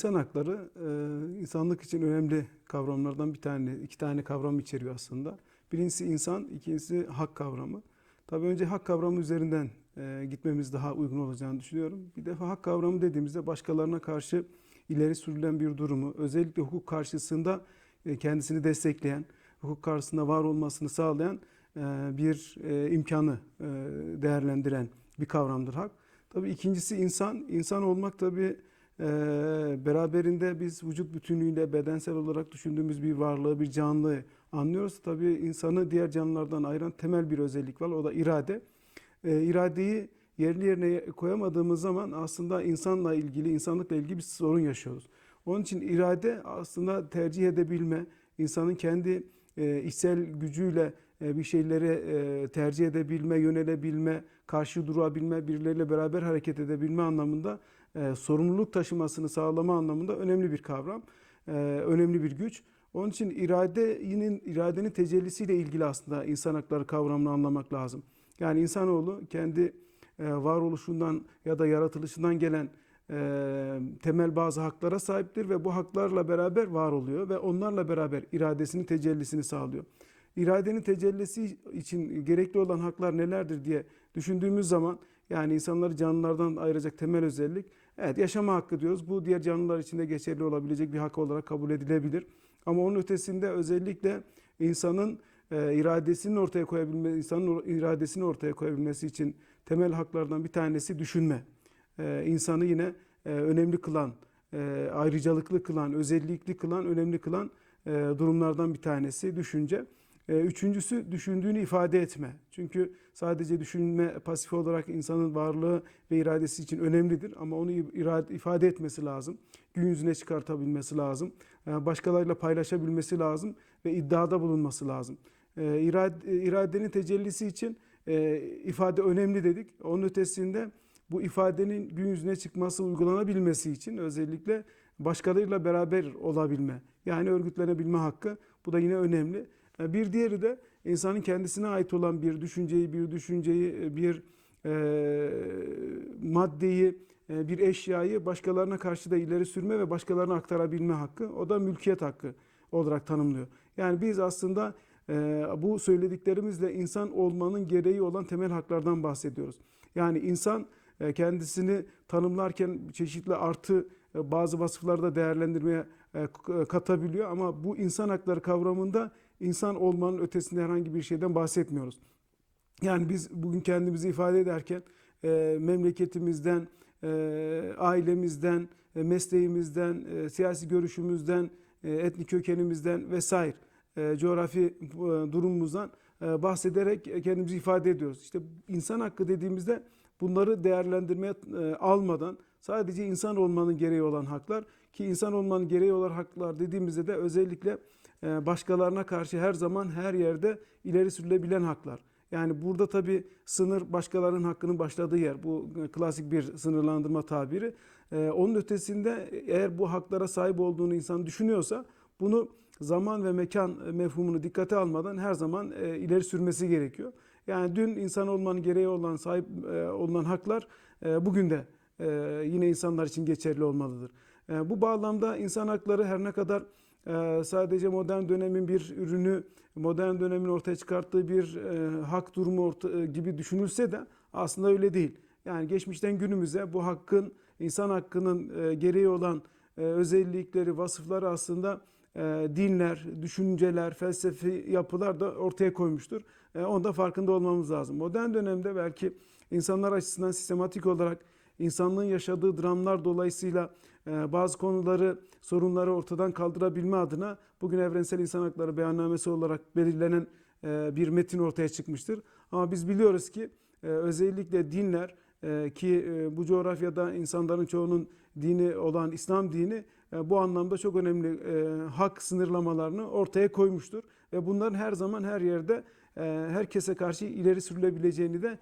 İnsan hakları e, insanlık için önemli kavramlardan bir tane, iki tane kavram içeriyor aslında. Birincisi insan, ikincisi hak kavramı. Tabii önce hak kavramı üzerinden e, gitmemiz daha uygun olacağını düşünüyorum. Bir defa hak kavramı dediğimizde başkalarına karşı ileri sürülen bir durumu, özellikle hukuk karşısında e, kendisini destekleyen, hukuk karşısında var olmasını sağlayan bir imkanı değerlendiren bir kavramdır hak. Tabii ikincisi insan. İnsan olmak tabii e, beraberinde biz vücut bütünlüğüyle bedensel olarak düşündüğümüz bir varlığı, bir canlı anlıyoruz. Tabii insanı diğer canlılardan ayıran temel bir özellik var. O da irade. E, iradeyi yerli yerine koyamadığımız zaman aslında insanla ilgili, insanlıkla ilgili bir sorun yaşıyoruz. Onun için irade aslında tercih edebilme, insanın kendi e, içsel gücüyle e, bir şeyleri e, tercih edebilme, yönelebilme, karşı durabilme, birileriyle beraber hareket edebilme anlamında e, sorumluluk taşımasını sağlama anlamında önemli bir kavram, e, önemli bir güç. Onun için iradenin, iradenin tecellisiyle ilgili aslında insan hakları kavramını anlamak lazım. Yani insanoğlu kendi e, varoluşundan ya da yaratılışından gelen e, temel bazı haklara sahiptir ve bu haklarla beraber var oluyor ve onlarla beraber iradesinin tecellisini sağlıyor. İradenin tecellisi için gerekli olan haklar nelerdir diye düşündüğümüz zaman yani insanları canlılardan ayıracak temel özellik evet yaşama hakkı diyoruz. Bu diğer canlılar için de geçerli olabilecek bir hak olarak kabul edilebilir. Ama onun ötesinde özellikle insanın e, iradesini ortaya koyabilmesi, insanın iradesini ortaya koyabilmesi için temel haklardan bir tanesi düşünme. E, insanı yine e, önemli kılan, e, ayrıcalıklı kılan, özellikli kılan, önemli kılan e, durumlardan bir tanesi düşünce. E, Üçüncüsü düşündüğünü ifade etme. Çünkü sadece düşünme pasif olarak insanın varlığı ve iradesi için önemlidir ama onu ifade etmesi lazım. Gün yüzüne çıkartabilmesi lazım. E, Başkalarıyla paylaşabilmesi lazım ve iddiada bulunması lazım. E, irade, iradenin tecellisi için e, ifade önemli dedik. Onun ötesinde bu ifadenin gün yüzüne çıkması, uygulanabilmesi için özellikle başkalarıyla beraber olabilme, yani örgütlenebilme hakkı bu da yine önemli. E, Bir diğeri de insanın kendisine ait olan bir düşünceyi, bir düşünceyi, bir e, maddeyi, e, bir eşyayı başkalarına karşı da ileri sürme ve başkalarına aktarabilme hakkı. O da mülkiyet hakkı olarak tanımlıyor. Yani biz aslında e, bu söylediklerimizle insan olmanın gereği olan temel haklardan bahsediyoruz. Yani insan e, kendisini tanımlarken çeşitli artı e, bazı vasıflarda değerlendirmeye e, katabiliyor ama bu insan hakları kavramında insan olmanın ötesinde herhangi bir şeyden bahsetmiyoruz. Yani biz bugün kendimizi ifade ederken e, memleketimizden, e, ailemizden, e, mesleğimizden, e, siyasi görüşümüzden, e, etnik kökenimizden vesaire e, coğrafi e, durumumuzdan e, bahsederek kendimizi ifade ediyoruz. İşte insan hakkı dediğimizde bunları değerlendirmeye e, almadan sadece insan olmanın gereği olan haklar ki insan olmanın gereği olan haklar dediğimizde de özellikle başkalarına karşı her zaman her yerde ileri sürülebilen haklar. Yani burada tabi sınır başkalarının hakkının başladığı yer. Bu e, klasik bir sınırlandırma tabiri. E, onun ötesinde eğer bu haklara sahip olduğunu insan düşünüyorsa bunu zaman ve mekan mefhumunu dikkate almadan her zaman e, ileri sürmesi gerekiyor. Yani dün insan olmanın gereği olan sahip e, olunan haklar e, bugün de e, yine insanlar için geçerli olmalıdır. E, bu bağlamda insan hakları her ne kadar e, sadece modern dönemin bir ürünü, modern dönemin ortaya çıkarttığı bir e, hak durumu e, gibi düşünülse de aslında öyle değil. Yani geçmişten günümüze bu hakkın, insan hakkının e, gereği olan özellikleri, vasıfları aslında dinler, düşünceler, felsefi yapılar da ortaya koymuştur. Onda farkında olmamız lazım. Modern dönemde belki insanlar açısından sistematik olarak insanlığın yaşadığı dramlar dolayısıyla bazı konuları, sorunları ortadan kaldırabilme adına bugün Evrensel İnsan Hakları Beyannamesi olarak belirlenen e, bir metin ortaya çıkmıştır. Ama biz biliyoruz ki e, özellikle dinler e, ki bu coğrafyada insanların çoğunun dini olan İslam dini bu anlamda çok önemli hak sınırlamalarını ortaya koymuştur. Ve bunların her zaman her yerde herkese karşı ileri sürülebileceğini de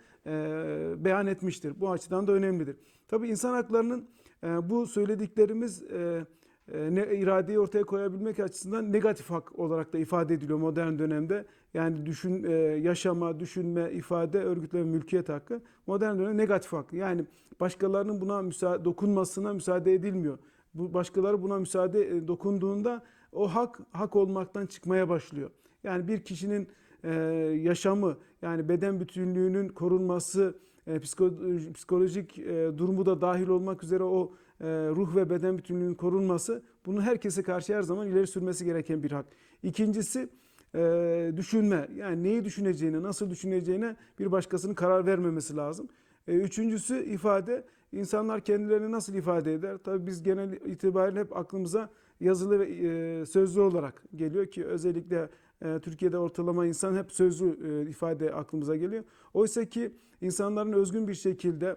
beyan etmiştir. Bu açıdan da önemlidir. Tabi insan haklarının bu söylediklerimiz e, e, ne iradeyi ortaya koyabilmek açısından negatif hak olarak da ifade ediliyor modern dönemde. Yani düşün, e, yaşama, düşünme, ifade, örgütleme, mülkiyet hakkı modern dönemde negatif hak. Yani başkalarının buna müsaade, dokunmasına müsaade edilmiyor. bu başkaları buna müsaade dokunduğunda o hak hak olmaktan çıkmaya başlıyor. Yani bir kişinin yaşamı yani beden bütünlüğünün korunması, psikolojik e, durumu da dahil olmak üzere o e, ruh ve beden bütünlüğünün korunması bunu herkese karşı her zaman ileri sürmesi gereken bir hak. İkincisi e, düşünme. Yani neyi düşüneceğine, nasıl düşüneceğine bir başkasının karar vermemesi lazım. E, üçüncüsü ifade. İnsanlar kendilerini nasıl ifade eder? Tabii biz genel itibariyle hep aklımıza yazılı ve e, sözlü olarak geliyor ki özellikle e, Türkiye'de ortalama insan hep sözlü e, ifade aklımıza geliyor. Oysa ki insanların özgün bir şekilde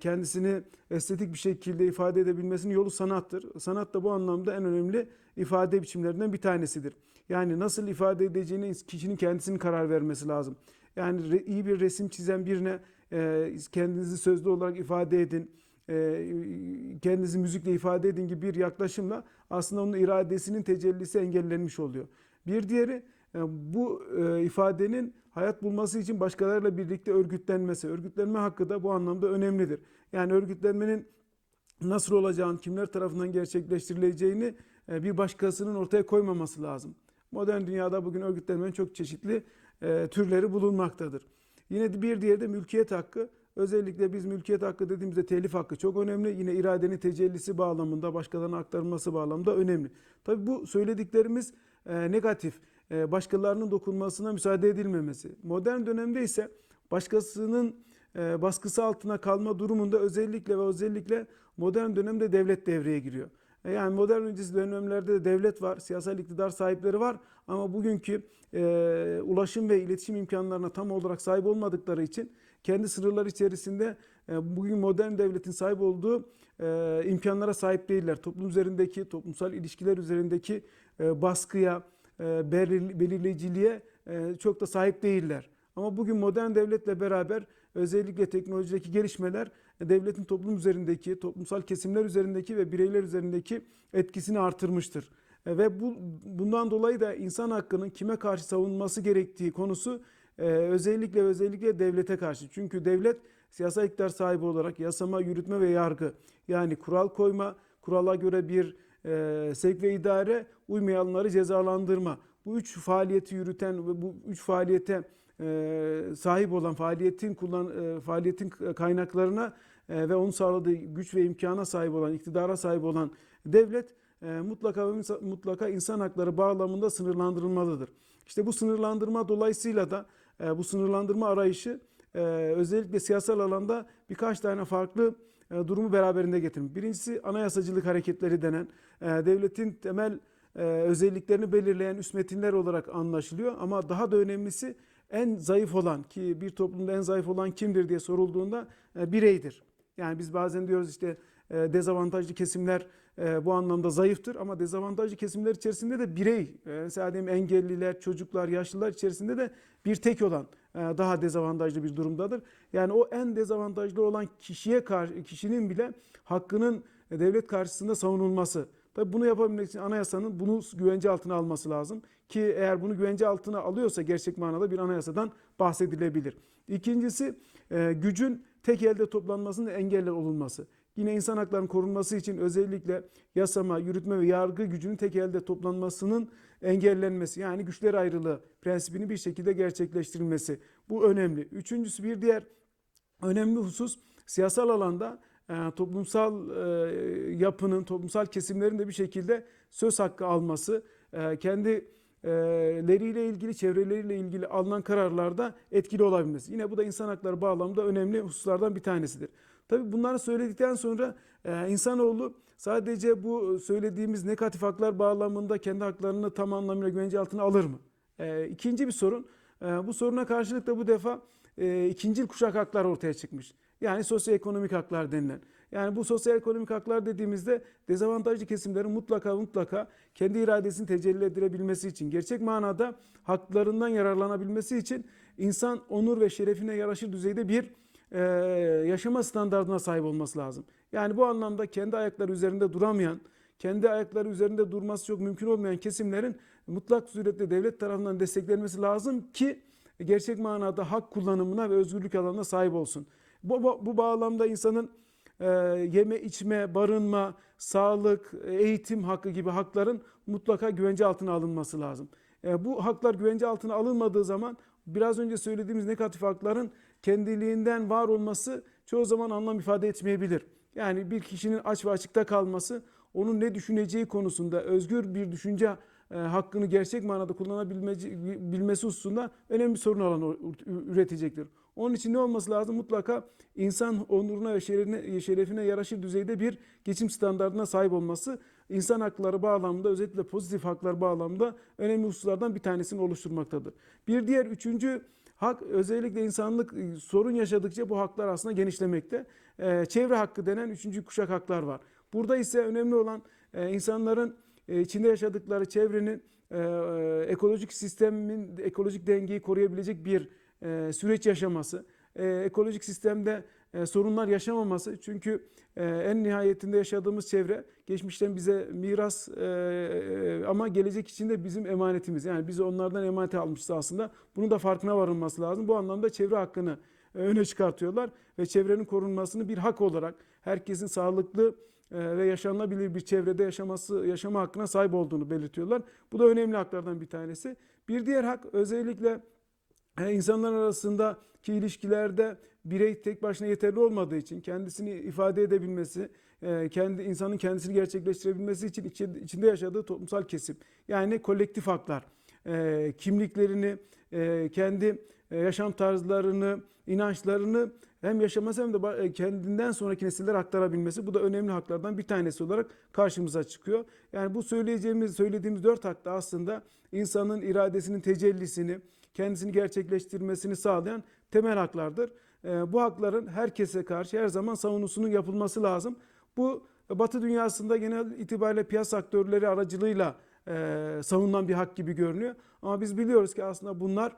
kendisini estetik bir şekilde ifade edebilmesinin yolu sanattır. Sanat da bu anlamda en önemli ifade biçimlerinden bir tanesidir. Yani nasıl ifade edeceğini kişinin kendisinin karar vermesi lazım. Yani iyi bir resim çizen birine kendinizi sözlü olarak ifade edin, e, kendinizi müzikle ifade edin gibi bir yaklaşımla aslında onun iradesinin tecellisi engellenmiş oluyor. Bir diğeri e, bu e, ifadenin hayat bulması için başkalarıyla birlikte örgütlenmesi. Örgütlenme hakkı da bu anlamda önemlidir. Yani örgütlenmenin nasıl olacağını, kimler tarafından gerçekleştirileceğini e, bir başkasının ortaya koymaması lazım. Modern dünyada bugün örgütlenmenin çok çeşitli türleri bulunmaktadır. Yine bir diğeri de mülkiyet hakkı. Özellikle biz mülkiyet hakkı dediğimizde telif hakkı çok önemli. Yine iradenin tecellisi bağlamında, başkalarına aktarılması bağlamında önemli. Tabii bu söylediklerimiz e, negatif, e, başkalarının dokunmasına müsaade edilmemesi. Modern dönemde ise başkasının e, baskısı altına kalma durumunda özellikle ve özellikle modern dönemde devlet devreye giriyor. Yani modern öncesi dönemlerde de devlet var, siyasal iktidar sahipleri var ama bugünkü e, ulaşım ve iletişim imkanlarına tam olarak sahip olmadıkları için kendi sınırları içerisinde e, bugün modern devletin sahip olduğu e, imkanlara sahip değiller. Toplum üzerindeki, toplumsal ilişkiler üzerindeki e, baskıya, e, belir- belirleyiciliğe e, çok da sahip değiller. Ama bugün modern devletle beraber özellikle teknolojideki gelişmeler devletin toplum üzerindeki, toplumsal kesimler üzerindeki ve bireyler üzerindeki etkisini artırmıştır. E, Ve bu bundan dolayı da insan hakkının kime karşı savunulması gerektiği konusu e, özellikle özellikle devlete karşı. Çünkü devlet siyasal iktidar sahibi olarak yasama, yürütme ve yargı yani kural koyma, kurala göre bir e, sevk ve idare, uymayanları cezalandırma. Bu üç faaliyeti yürüten ve bu üç faaliyete e, sahip olan faaliyetin kullan e, faaliyetin kaynaklarına e, ve onun sağladığı güç ve imkana sahip olan, iktidara sahip olan devlet mutlaka ve mutlaka insan hakları bağlamında sınırlandırılmalıdır. İşte bu sınırlandırma dolayısıyla da e, bu sınırlandırma arayışı e, özellikle siyasal alanda birkaç tane farklı e, durumu beraberinde getirmiş. Birincisi anayasacılık hareketleri denen e, devletin temel e, özelliklerini belirleyen üst metinler olarak anlaşılıyor. Ama daha da önemlisi en zayıf olan ki bir toplumda en zayıf olan kimdir diye sorulduğunda e, bireydir. Yani biz bazen diyoruz işte e, dezavantajlı kesimler e, bu anlamda zayıftır ama dezavantajlı kesimler içerisinde de birey, e, mesela diyelim engelliler, çocuklar, yaşlılar içerisinde de bir tek olan e, daha dezavantajlı bir durumdadır. Yani o en dezavantajlı olan kişiye karşı, kişinin bile hakkının devlet karşısında savunulması. Tabii bunu yapabilmek için anayasanın bunu güvence altına alması lazım. Ki eğer bunu güvence altına alıyorsa gerçek manada bir anayasadan bahsedilebilir. İkincisi e, gücün tek elde toplanmasının engeller olunması. Yine insan haklarının korunması için özellikle yasama, yürütme ve yargı gücünün tek elde toplanmasının engellenmesi. Yani güçler ayrılığı prensibini bir şekilde gerçekleştirilmesi. Bu önemli. Üçüncüsü bir diğer önemli husus siyasal alanda e, toplumsal e, yapının, toplumsal kesimlerin de bir şekilde söz hakkı alması, e, kendileriyle ilgili, çevreleriyle ilgili alınan kararlarda etkili olabilmesi. Yine bu da insan hakları bağlamında önemli hususlardan bir tanesidir. Tabii bunları söyledikten sonra e, insanoğlu sadece bu söylediğimiz negatif haklar bağlamında kendi haklarını tam anlamıyla güvence altına alır mı? E, İkinci bir sorun. E, Bu soruna karşılık da bu defa e, ikincil kuşak haklar ortaya çıkmış. Yani sosyoekonomik haklar denilen. Yani bu sosyoekonomik haklar dediğimizde dezavantajlı kesimlerin mutlaka mutlaka kendi iradesini tecelli edilebilmesi için, gerçek manada haklarından yararlanabilmesi için insan onur ve şerefine yaraşır düzeyde bir e, yaşama standartına sahip olması lazım. Yani bu anlamda kendi ayakları üzerinde duramayan, kendi ayakları üzerinde durması çok mümkün olmayan kesimlerin mutlak suretle devlet tarafından desteklenmesi lazım ki gerçek manada hak kullanımına ve özgürlük alanına sahip olsun. Bu, bu, bu bağlamda insanın e, yeme içme, barınma, sağlık, eğitim hakkı gibi hakların mutlaka güvence altına alınması lazım. E, bu haklar güvence altına alınmadığı zaman biraz önce söylediğimiz negatif hakların kendiliğinden var olması çoğu zaman anlam ifade etmeyebilir. Yani bir kişinin aç ve açıkta kalması onun ne düşüneceği konusunda özgür bir düşünce e, hakkını gerçek manada kullanabilmesi hususunda önemli sorun alanı üretecektir. Onun için ne olması lazım? Mutlaka insan onuruna ve şerefine, şerefine yaraşır düzeyde bir geçim standartına sahip olması insan hakları bağlamında özellikle pozitif haklar bağlamında önemli hususlardan bir tanesini oluşturmaktadır. Bir diğer üçüncü hak özellikle insanlık e, sorun yaşadıkça bu haklar aslında genişlemekte. Ee, çevre hakkı denen üçüncü kuşak haklar var. Burada ise önemli olan e, insanların e, içinde yaşadıkları çevrenin ekolojik sistemin ekolojik dengeyi koruyabilecek bir süreç yaşaması, ekolojik sistemde sorunlar yaşamaması. Çünkü en nihayetinde yaşadığımız çevre geçmişten bize miras ama gelecek için de bizim emanetimiz. Yani biz onlardan emanet almışız aslında. Bunun da farkına varılması lazım. Bu anlamda çevre hakkını öne çıkartıyorlar ve çevrenin korunmasını bir hak olarak herkesin sağlıklı ve yaşanılabilir bir çevrede yaşaması yaşama hakkına sahip olduğunu belirtiyorlar. Bu da önemli haklardan bir tanesi. Bir diğer hak özellikle insanlar arasındaki ilişkilerde birey tek başına yeterli olmadığı için kendisini ifade edebilmesi, kendi insanın kendisini gerçekleştirebilmesi için içinde yaşadığı toplumsal kesim. Yani kolektif haklar, kimliklerini, kendi yaşam tarzlarını, inançlarını hem yaşaması hem de kendinden sonraki nesillere aktarabilmesi. Bu da önemli haklardan bir tanesi olarak karşımıza çıkıyor. Yani bu söyleyeceğimiz, söylediğimiz dört hak da aslında insanın iradesinin tecellisini, kendisini gerçekleştirmesini sağlayan temel haklardır. Bu hakların herkese karşı her zaman savunusunun yapılması lazım. Bu Batı dünyasında genel itibariyle piyasa aktörleri aracılığıyla savunulan bir hak gibi görünüyor. Ama biz biliyoruz ki aslında bunlar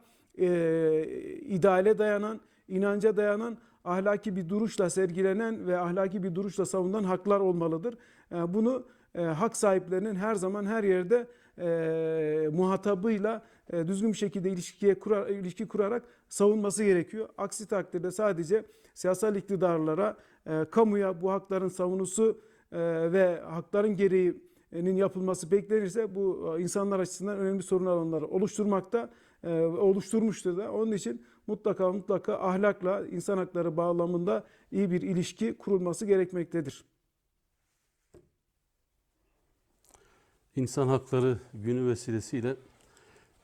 ideale dayanan, inanca dayanan, ahlaki bir duruşla sergilenen ve ahlaki bir duruşla savunulan haklar olmalıdır. Bunu hak sahiplerinin her zaman her yerde muhatabıyla düzgün bir şekilde ilişkiye kurar, ilişki kurarak savunması gerekiyor. Aksi takdirde sadece siyasal iktidarlara, kamuya bu hakların savunusu ve hakların gereğinin yapılması beklenirse bu insanlar açısından önemli sorun alanları oluşturmakta, oluşturmuştur da. Onun için mutlaka mutlaka ahlakla insan hakları bağlamında iyi bir ilişki kurulması gerekmektedir. İnsan Hakları Günü vesilesiyle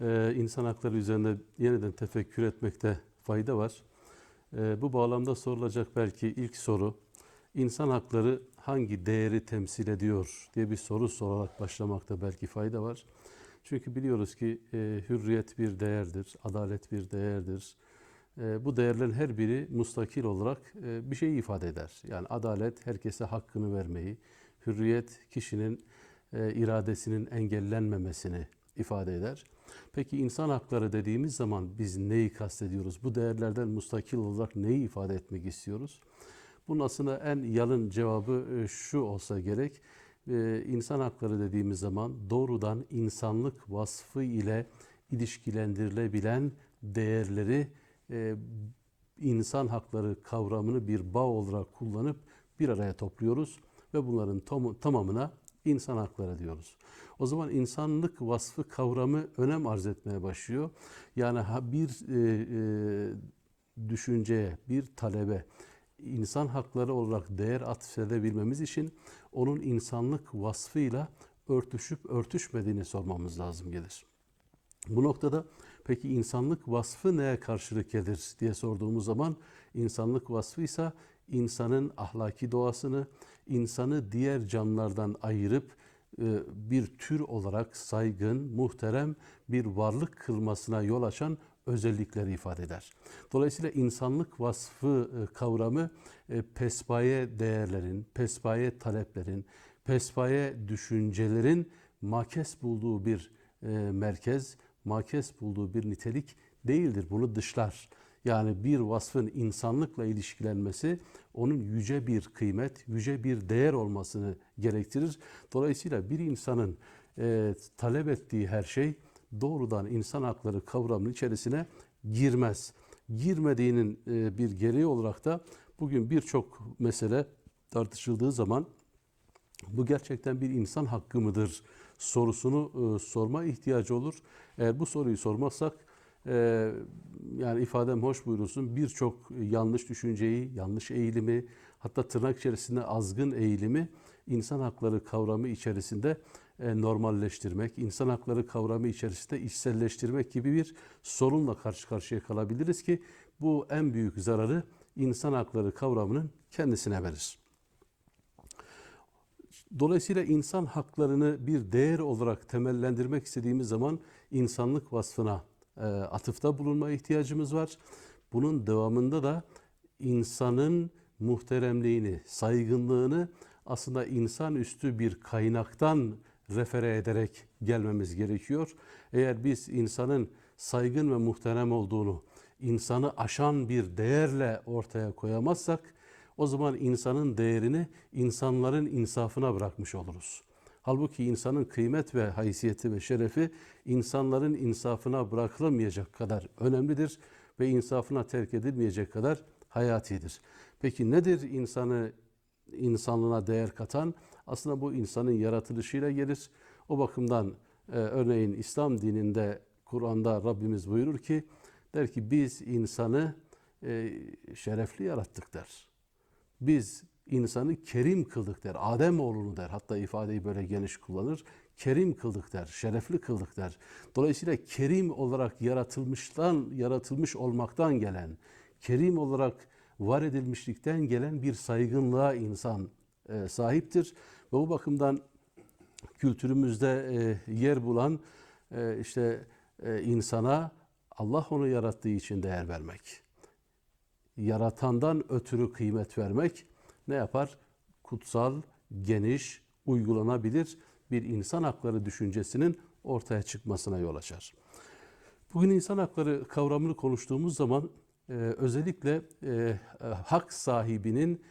e, insan hakları üzerinde yeniden tefekkür etmekte fayda var. E, bu bağlamda sorulacak belki ilk soru, insan hakları hangi değeri temsil ediyor diye bir soru sorarak başlamakta belki fayda var. Çünkü biliyoruz ki e, hürriyet bir değerdir, adalet bir değerdir. E, bu değerlerin her biri mustakil olarak e, bir şey ifade eder. Yani adalet herkese hakkını vermeyi, hürriyet kişinin e, iradesinin engellenmemesini ifade eder. Peki insan hakları dediğimiz zaman biz neyi kastediyoruz? Bu değerlerden mustakil olarak neyi ifade etmek istiyoruz? Bunun aslında en yalın cevabı e, şu olsa gerek. E, insan hakları dediğimiz zaman doğrudan insanlık vasfı ile ilişkilendirilebilen değerleri insan hakları kavramını bir bağ olarak kullanıp bir araya topluyoruz ve bunların tamamına insan hakları diyoruz. O zaman insanlık vasfı kavramı önem arz etmeye başlıyor. Yani bir e, e, düşünceye, bir talebe insan hakları olarak değer atfedebilmemiz için onun insanlık vasfıyla örtüşüp örtüşmediğini sormamız lazım gelir. Bu noktada peki insanlık vasfı neye karşılık gelir diye sorduğumuz zaman insanlık vasfı ise insanın ahlaki doğasını, insanı diğer canlılardan ayırıp e, bir tür olarak saygın, muhterem bir varlık kılmasına yol açan özellikleri ifade eder. Dolayısıyla insanlık vasfı e, kavramı e, pespaye değerlerin, pespaye taleplerin, pespaye düşüncelerin makes bulduğu bir merkez, makes bulduğu bir nitelik değildir. Bunu dışlar. Yani bir vasfın insanlıkla ilişkilenmesi onun yüce bir kıymet, yüce bir değer olmasını gerektirir. Dolayısıyla bir insanın e, talep ettiği her şey doğrudan insan hakları kavramının içerisine girmez. Girmediğinin e, bir gereği olarak da bugün birçok mesele tartışıldığı zaman bu gerçekten bir insan hakkı mıdır sorusunu e, sorma ihtiyacı olur. Eğer bu soruyu sormazsak e, yani ifadem hoş buyurulsun birçok yanlış düşünceyi, yanlış eğilimi hatta tırnak içerisinde azgın eğilimi insan hakları kavramı içerisinde e, normalleştirmek, insan hakları kavramı içerisinde içselleştirmek gibi bir sorunla karşı karşıya kalabiliriz ki bu en büyük zararı insan hakları kavramının kendisine verir. Dolayısıyla insan haklarını bir değer olarak temellendirmek istediğimiz zaman insanlık vasfına atıfta bulunma ihtiyacımız var. Bunun devamında da insanın muhteremliğini, saygınlığını aslında insanüstü bir kaynaktan refere ederek gelmemiz gerekiyor. Eğer biz insanın saygın ve muhterem olduğunu, insanı aşan bir değerle ortaya koyamazsak, o zaman insanın değerini insanların insafına bırakmış oluruz. Halbuki insanın kıymet ve haysiyeti ve şerefi insanların insafına bırakılamayacak kadar önemlidir ve insafına terk edilmeyecek kadar hayatidir. Peki nedir insanı insanlığına değer katan? Aslında bu insanın yaratılışıyla gelir. O bakımdan e, örneğin İslam dininde Kur'an'da Rabbimiz buyurur ki der ki biz insanı e, şerefli yarattık der. Biz insanı kerim kıldık der. Adem oğlunu der. Hatta ifadeyi böyle geniş kullanır. Kerim kıldık der. Şerefli kıldık der. Dolayısıyla kerim olarak yaratılmıştan yaratılmış olmaktan gelen, kerim olarak var edilmişlikten gelen bir saygınlığa insan e, sahiptir. Ve bu bakımdan kültürümüzde e, yer bulan e, işte e, insana Allah onu yarattığı için değer vermek yaratandan ötürü kıymet vermek ne yapar? Kutsal, geniş, uygulanabilir bir insan hakları düşüncesinin ortaya çıkmasına yol açar. Bugün insan hakları kavramını konuştuğumuz zaman e, özellikle e, e, hak sahibinin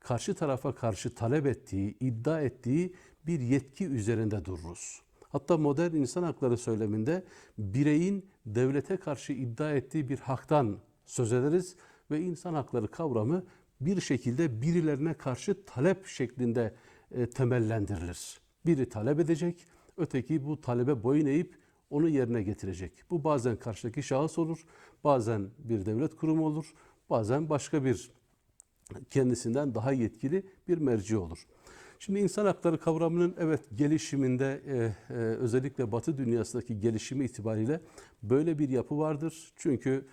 karşı tarafa karşı talep ettiği, iddia ettiği bir yetki üzerinde dururuz. Hatta modern insan hakları söyleminde bireyin devlete karşı iddia ettiği bir haktan söz ederiz ve insan hakları kavramı bir şekilde birilerine karşı talep şeklinde e, temellendirilir. Biri talep edecek, öteki bu talebe boyun eğip onu yerine getirecek. Bu bazen karşıdaki şahıs olur, bazen bir devlet kurumu olur, bazen başka bir kendisinden daha yetkili bir merci olur. Şimdi insan hakları kavramının evet gelişiminde e, e, özellikle Batı dünyasındaki gelişimi itibariyle böyle bir yapı vardır. Çünkü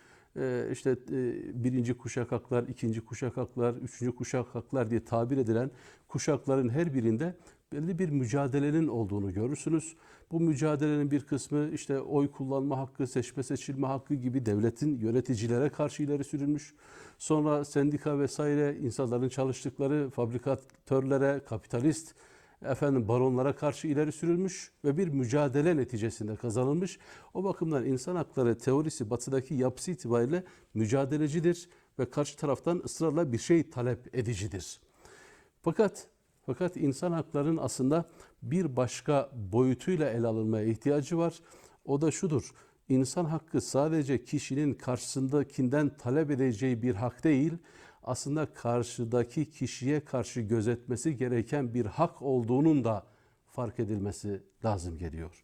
işte e, birinci kuşak haklar, ikinci kuşak haklar, üçüncü kuşak haklar diye tabir edilen kuşakların her birinde belli bir mücadelenin olduğunu görürsünüz. Bu mücadelenin bir kısmı işte oy kullanma hakkı, seçme seçilme hakkı gibi devletin yöneticilere karşı ileri sürülmüş. Sonra sendika vesaire insanların çalıştıkları fabrikatörlere, kapitalist efendim baronlara karşı ileri sürülmüş ve bir mücadele neticesinde kazanılmış. O bakımdan insan hakları teorisi batıdaki yapısı itibariyle mücadelecidir ve karşı taraftan ısrarla bir şey talep edicidir. Fakat fakat insan haklarının aslında bir başka boyutuyla ele alınmaya ihtiyacı var. O da şudur. İnsan hakkı sadece kişinin karşısındakinden talep edeceği bir hak değil, aslında karşıdaki kişiye karşı gözetmesi gereken bir hak olduğunun da fark edilmesi lazım geliyor.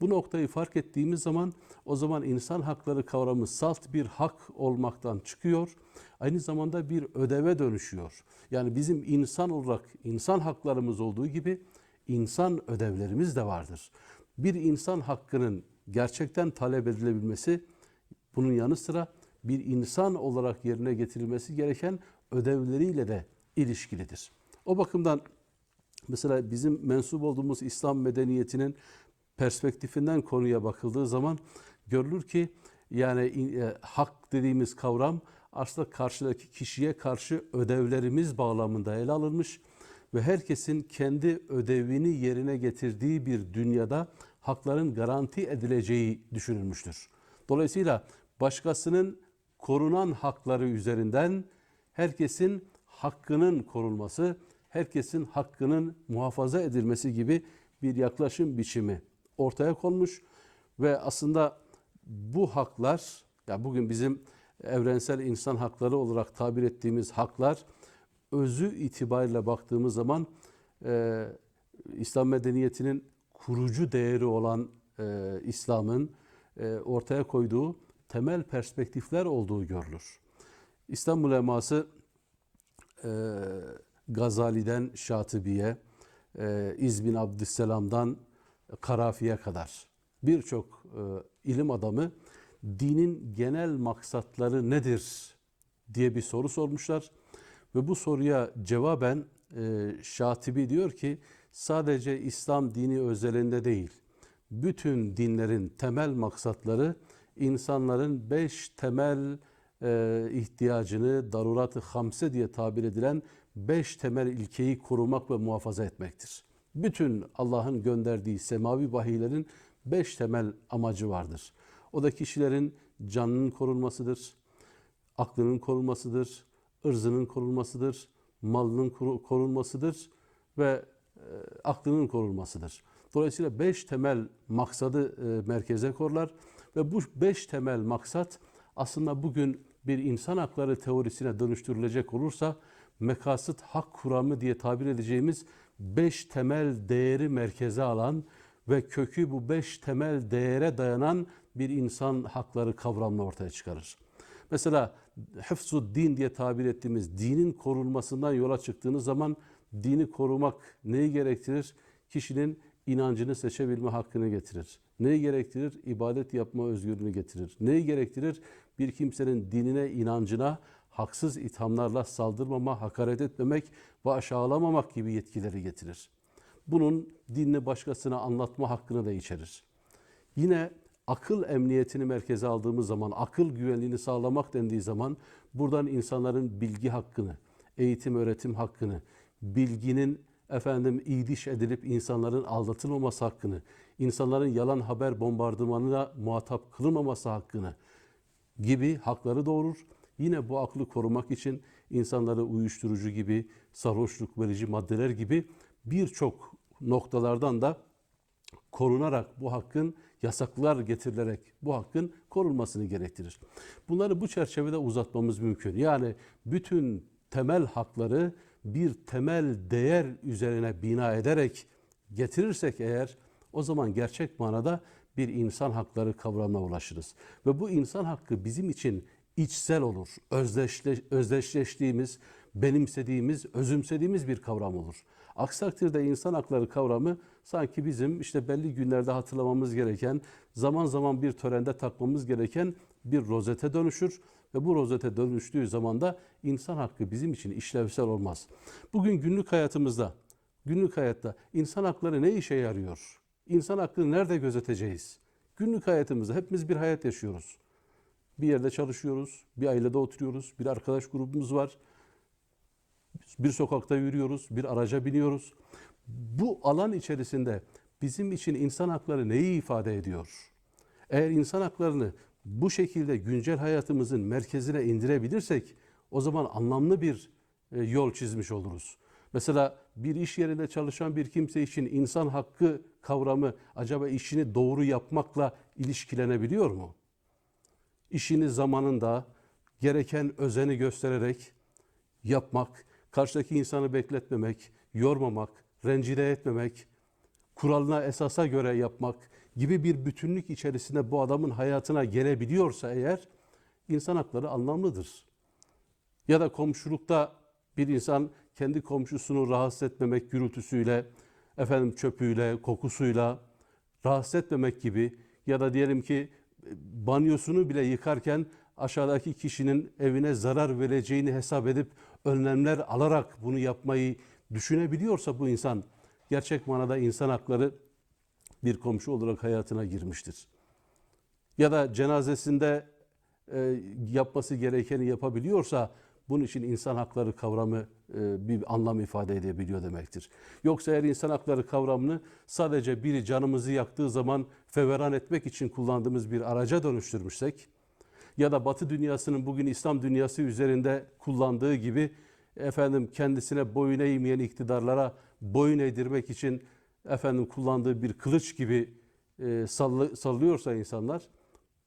Bu noktayı fark ettiğimiz zaman o zaman insan hakları kavramı salt bir hak olmaktan çıkıyor. Aynı zamanda bir ödeve dönüşüyor. Yani bizim insan olarak insan haklarımız olduğu gibi insan ödevlerimiz de vardır. Bir insan hakkının gerçekten talep edilebilmesi bunun yanı sıra bir insan olarak yerine getirilmesi gereken ödevleriyle de ilişkilidir. O bakımdan mesela bizim mensup olduğumuz İslam medeniyetinin perspektifinden konuya bakıldığı zaman görülür ki yani e, hak dediğimiz kavram aslında karşıdaki kişiye karşı ödevlerimiz bağlamında ele alınmış ve herkesin kendi ödevini yerine getirdiği bir dünyada hakların garanti edileceği düşünülmüştür. Dolayısıyla başkasının korunan hakları üzerinden herkesin hakkının korunması, herkesin hakkının muhafaza edilmesi gibi bir yaklaşım biçimi ortaya konmuş ve aslında bu haklar ya bugün bizim evrensel insan hakları olarak tabir ettiğimiz haklar özü itibariyle baktığımız zaman e, İslam medeniyetinin kurucu değeri olan e, İslam'ın e, ortaya koyduğu temel perspektifler olduğu görülür. İslam uleması e, Gazali'den Şatibi'ye, e, İzbin Abdüsselam'dan Karafi'ye kadar birçok e, ilim adamı dinin genel maksatları nedir diye bir soru sormuşlar. Ve bu soruya cevaben e, Şatibi diyor ki sadece İslam dini özelinde değil, bütün dinlerin temel maksatları insanların beş temel e, ihtiyacını darurat-ı hamse diye tabir edilen beş temel ilkeyi korumak ve muhafaza etmektir. Bütün Allah'ın gönderdiği semavi vahiylerin beş temel amacı vardır. O da kişilerin canının korunmasıdır, aklının korunmasıdır, ırzının korunmasıdır, malının koru- korunmasıdır ve e, aklının korunmasıdır. Dolayısıyla beş temel maksadı e, merkeze korlar ve bu beş temel maksat aslında bugün bir insan hakları teorisine dönüştürülecek olursa mekasıt hak kuramı diye tabir edeceğimiz beş temel değeri merkeze alan ve kökü bu beş temel değere dayanan bir insan hakları kavramını ortaya çıkarır. Mesela hıfzud din diye tabir ettiğimiz dinin korunmasından yola çıktığınız zaman dini korumak neyi gerektirir? Kişinin inancını seçebilme hakkını getirir. Neyi gerektirir? İbadet yapma özgürlüğünü getirir. Neyi gerektirir? Bir kimsenin dinine, inancına haksız ithamlarla saldırmama, hakaret etmemek ve aşağılamamak gibi yetkileri getirir. Bunun dinini başkasına anlatma hakkını da içerir. Yine akıl emniyetini merkeze aldığımız zaman, akıl güvenliğini sağlamak dendiği zaman buradan insanların bilgi hakkını, eğitim öğretim hakkını, bilginin efendim iyiliş edilip insanların aldatılmaması hakkını, insanların yalan haber bombardımanına muhatap kılınmaması hakkını gibi hakları doğurur. Yine bu aklı korumak için insanları uyuşturucu gibi, sarhoşluk verici maddeler gibi birçok noktalardan da korunarak bu hakkın yasaklar getirilerek bu hakkın korunmasını gerektirir. Bunları bu çerçevede uzatmamız mümkün. Yani bütün temel hakları bir temel değer üzerine bina ederek getirirsek eğer o zaman gerçek manada bir insan hakları kavramına ulaşırız. Ve bu insan hakkı bizim için içsel olur. Özdeşle, özdeşleştiğimiz, benimsediğimiz, özümsediğimiz bir kavram olur. Aksi takdirde insan hakları kavramı sanki bizim işte belli günlerde hatırlamamız gereken, zaman zaman bir törende takmamız gereken bir rozete dönüşür ve bu rozete dönüştüğü zaman da insan hakkı bizim için işlevsel olmaz. Bugün günlük hayatımızda, günlük hayatta insan hakları ne işe yarıyor? İnsan hakkını nerede gözeteceğiz? Günlük hayatımızda hepimiz bir hayat yaşıyoruz. Bir yerde çalışıyoruz, bir ailede oturuyoruz, bir arkadaş grubumuz var. Bir sokakta yürüyoruz, bir araca biniyoruz. Bu alan içerisinde bizim için insan hakları neyi ifade ediyor? Eğer insan haklarını bu şekilde güncel hayatımızın merkezine indirebilirsek o zaman anlamlı bir e, yol çizmiş oluruz. Mesela bir iş yerinde çalışan bir kimse için insan hakkı kavramı acaba işini doğru yapmakla ilişkilenebiliyor mu? İşini zamanında gereken özeni göstererek yapmak, karşıdaki insanı bekletmemek, yormamak, rencide etmemek, kuralına esasa göre yapmak gibi bir bütünlük içerisinde bu adamın hayatına gelebiliyorsa eğer insan hakları anlamlıdır. Ya da komşulukta bir insan kendi komşusunu rahatsız etmemek gürültüsüyle, efendim çöpüyle, kokusuyla rahatsız etmemek gibi ya da diyelim ki banyosunu bile yıkarken aşağıdaki kişinin evine zarar vereceğini hesap edip önlemler alarak bunu yapmayı düşünebiliyorsa bu insan gerçek manada insan hakları bir komşu olarak hayatına girmiştir. Ya da cenazesinde e, yapması gerekeni yapabiliyorsa bunun için insan hakları kavramı e, bir anlam ifade edebiliyor demektir. Yoksa eğer insan hakları kavramını sadece biri canımızı yaktığı zaman feveran etmek için kullandığımız bir araca dönüştürmüşsek ya da Batı dünyasının bugün İslam dünyası üzerinde kullandığı gibi efendim kendisine boyun eğmeyen iktidarlara boyun eğdirmek için efendim kullandığı bir kılıç gibi e, sallı, sallıyorsa insanlar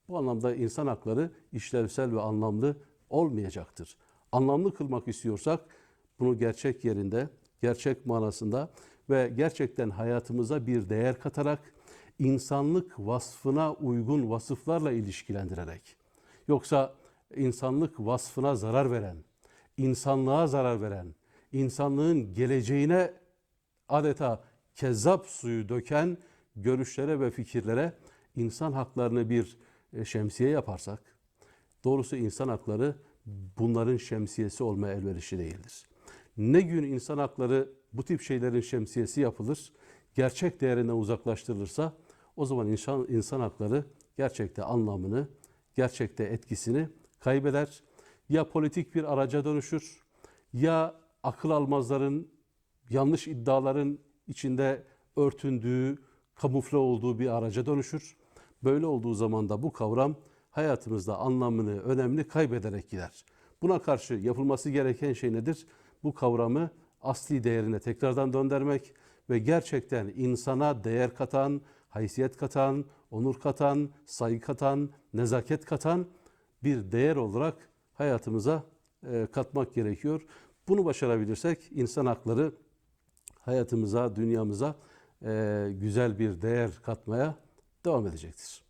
bu anlamda insan hakları işlevsel ve anlamlı olmayacaktır. Anlamlı kılmak istiyorsak bunu gerçek yerinde, gerçek manasında ve gerçekten hayatımıza bir değer katarak insanlık vasfına uygun vasıflarla ilişkilendirerek yoksa insanlık vasfına zarar veren, insanlığa zarar veren, insanlığın geleceğine adeta kezzap suyu döken görüşlere ve fikirlere insan haklarını bir e, şemsiye yaparsak, doğrusu insan hakları bunların şemsiyesi olmaya elverişli değildir. Ne gün insan hakları bu tip şeylerin şemsiyesi yapılır, gerçek değerinden uzaklaştırılırsa o zaman insan, insan hakları gerçekte anlamını, gerçekte etkisini kaybeder. Ya politik bir araca dönüşür, ya akıl almazların, yanlış iddiaların içinde örtündüğü, kamufle olduğu bir araca dönüşür. Böyle olduğu zaman da bu kavram hayatımızda anlamını, önemini kaybederek gider. Buna karşı yapılması gereken şey nedir? Bu kavramı asli değerine tekrardan döndürmek ve gerçekten insana değer katan, haysiyet katan, onur katan, saygı katan, nezaket katan bir değer olarak hayatımıza e, katmak gerekiyor. Bunu başarabilirsek insan hakları hayatımıza, dünyamıza güzel bir değer katmaya devam edecektir.